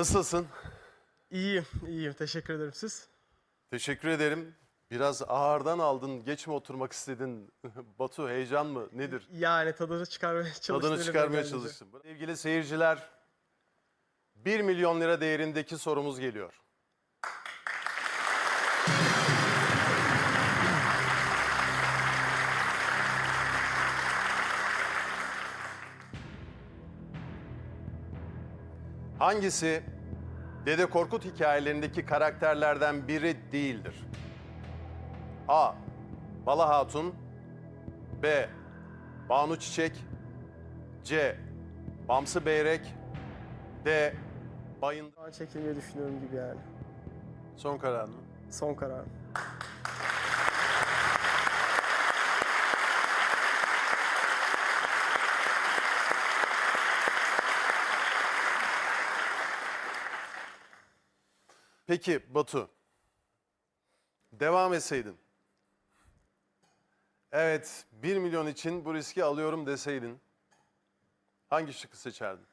Nasılsın? İyiyim, iyiyim. Teşekkür ederim. Siz? Teşekkür ederim. Biraz ağırdan aldın. Geç mi oturmak istedin? Batu heyecan mı? Nedir? Yani tadını çıkarmaya çalıştım. Tadını çıkarmaya çalıştım. Sevgili seyirciler, 1 milyon lira değerindeki sorumuz geliyor. Hangisi Dede Korkut hikayelerindeki karakterlerden biri değildir? A. Bala Hatun B. Banu Çiçek C. Bamsı Beyrek D. Bayın çekilmeyi düşünüyorum gibi yani. Son karar mı? Son karar. Peki Batu. Devam etseydin. Evet 1 milyon için bu riski alıyorum deseydin. Hangi şıkkı seçerdin?